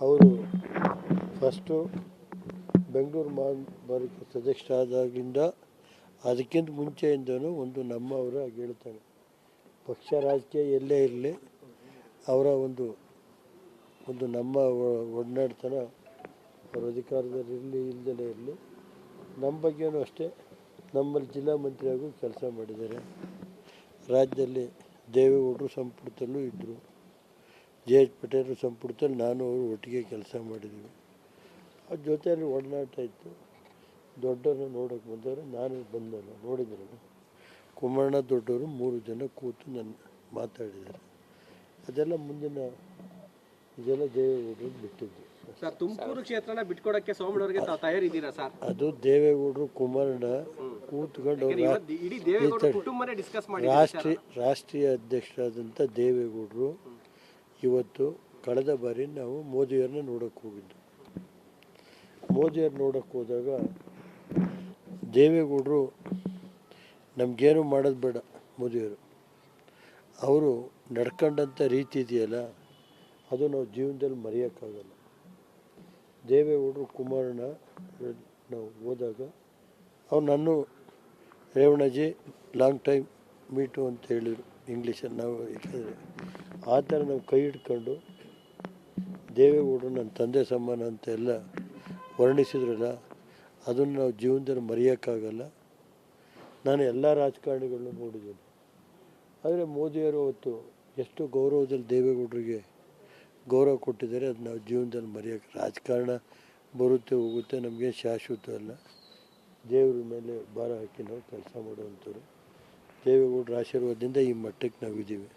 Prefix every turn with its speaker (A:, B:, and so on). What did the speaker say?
A: ಅವರು ಫಸ್ಟು ಬೆಂಗಳೂರು ಮಹಾನಗರಕ್ಕೆ ಸದಸ್ಯರಾದಾಗಿಂದ ಅದಕ್ಕಿಂತ ಮುಂಚೆಯಿಂದನೂ ಒಂದು ನಮ್ಮವರ ಹೇಳ್ತಾನೆ. ಪಕ್ಷ ರಾಜಕೀಯ ಎಲ್ಲೇ ಇರಲಿ, ಅವರ ಒಂದು ಒಂದು ನಮ್ಮ ಒಡನಾಡ್ತನ, ಅವ್ರ ಅಧಿಕಾರದಲ್ಲಿ ಇರಲಿ ಇಲ್ಲದೇ ಇರಲಿ, ನಮ್ಮ ಬಗ್ಗೆನೂ ಅಷ್ಟೇ, ನಮ್ಮಲ್ಲಿ ಜಿಲ್ಲಾ ಮಂತ್ರಿಯಾಗೂ ಕೆಲಸ ಮಾಡಿದ್ದಾರೆ. ರಾಜ್ಯದಲ್ಲಿ ದೇವೇಗೌಡರು ಸಂಪುಟದಲ್ಲೂ ಇದ್ದರು ಜೆ ಎಚ್ ಪಟೇಲ್ ಸಂಪುಟದಲ್ಲಿ ನಾನು ಅವರು ಒಟ್ಟಿಗೆ ಕೆಲಸ ಮಾಡಿದ್ದೀವಿ ಆ ಜೊತೆಯಲ್ಲಿ ಒಡನಾಟ ಇತ್ತು. ದೊಡ್ಡವ್ರನ್ನ ನೋಡೋಕೆ ಬಂದವರು ನಾನು ಬಂದಲ್ಲ ನೋಡಿದ್ರು. ಕುಮಾರಣ್ಣ ದೊಡ್ಡವರು ಮೂರು ಜನ ಕೂತು ನನ್ನ ಮಾತಾಡಿದ್ದಾರೆ. ಅದೆಲ್ಲ ಮುಂದಿನ ಇದೆಲ್ಲ ದೇವೇಗೌಡರು ಬಿಟ್ಟಿದ್ದು.
B: ಸರ್ ತುಮಕೂರು ಕ್ಷೇತ್ರನ ಬಿಟ್ಕೊಡಕ್ಕೆ ಸೋಮಣ್ಣವ್ರಿಗೆ ತಾವು ತಯಾರಿದ್ದೀರಾ ಸರ್?
A: ಅದು ದೇವೇಗೌಡರು ಕುಮಾರಣ್ಣ ಕೂತ್ಕೊಂಡು ಅವ್ರು ರಾ-
B: ಇಡೀ ದೇವೇಗೌಡ ಕುಟುಂಬನೇ ಡಿಸ್ಕಸ್ ಮಾಡಿ
A: ರಾಷ್ಟ್ರೀಯ ರಾಷ್ಟ್ರೀಯ ಅಧ್ಯಕ್ಷರಾದಂಥ ದೇವೇಗೌಡರು ಇವತ್ತು ಕಳೆದ ಬಾರಿ ನಾವು ಮೋದಿಯವ್ರನ್ನ ನೋಡೋಕೆ ಹೋಗಿದ್ದು. ಮೋದಿಯವ್ರು ನೋಡೋಕೆ ಹೋದಾಗ ದೇವೇಗೌಡರು ನಮಗೇನು ಮಾಡೋದು ಬೇಡ ಮೋದಿಯವರು. ಅವರು ನಡ್ಕೊಂಡಂಥ ರೀತಿ ಇದೆಯಲ್ಲ, ಅದು ನಾವು ಜೀವನದಲ್ಲಿ ಮರೆಯೋಕ್ಕಾಗಲ್ಲ. ದೇವೇಗೌಡರು ಕುಮಾರನ ನಾವು ಹೋದಾಗ ಅವ್ರು ನನ್ನ ರೇವಣಜಿ ಲಾಂಗ್ ಟೈಮ್ ಮೀಟು ಅಂತ ಹೇಳಿದರು. ಇಂಗ್ಲೀಷಲ್ಲಿ ನಾವು ಆ ಥರ ನಾವು ಕೈ ಹಿಡ್ಕೊಂಡು ದೇವೇಗೌಡರು ನನ್ನ ತಂದೆ ಸಮಾನ ಅಂತ ಎಲ್ಲ ವರ್ಣಿಸಿದ್ರಲ್ಲ, ಅದನ್ನು ನಾವು ಜೀವನದಲ್ಲಿ ಮರೆಯೋಕ್ಕಾಗಲ್ಲ. ನಾನು ಎಲ್ಲ ರಾಜಕಾರಣಿಗಳನ್ನೂ ನೋಡಿದ್ದೀನಿ. ಆದರೆ ಮೋದಿಯವರು ಅವತ್ತು ಎಷ್ಟು ಗೌರವದಲ್ಲಿ ದೇವೇಗೌಡರಿಗೆ ಗೌರವ ಕೊಟ್ಟಿದ್ದಾರೆ, ಅದು ನಾವು ಜೀವನದಲ್ಲಿ ಮರೆಯೋಕ್ಕೆ ರಾಜಕಾರಣ ಬರುತ್ತೆ, ಹೋಗುತ್ತೆ ನಮಗೆ ಶಾಶ್ವತ ಅಲ್ಲ. ದೇವ್ರ ಮೇಲೆ ಭಾರ ಹಾಕಿ ನಾವು ಕೆಲಸ ಮಾಡುವಂಥವ್ರು. ದೇವೇಗೌಡರ ಆಶೀರ್ವಾದದಿಂದ ಈ ಮಟ್ಟಕ್ಕೆ ನಾವಿದ್ದೀವಿ.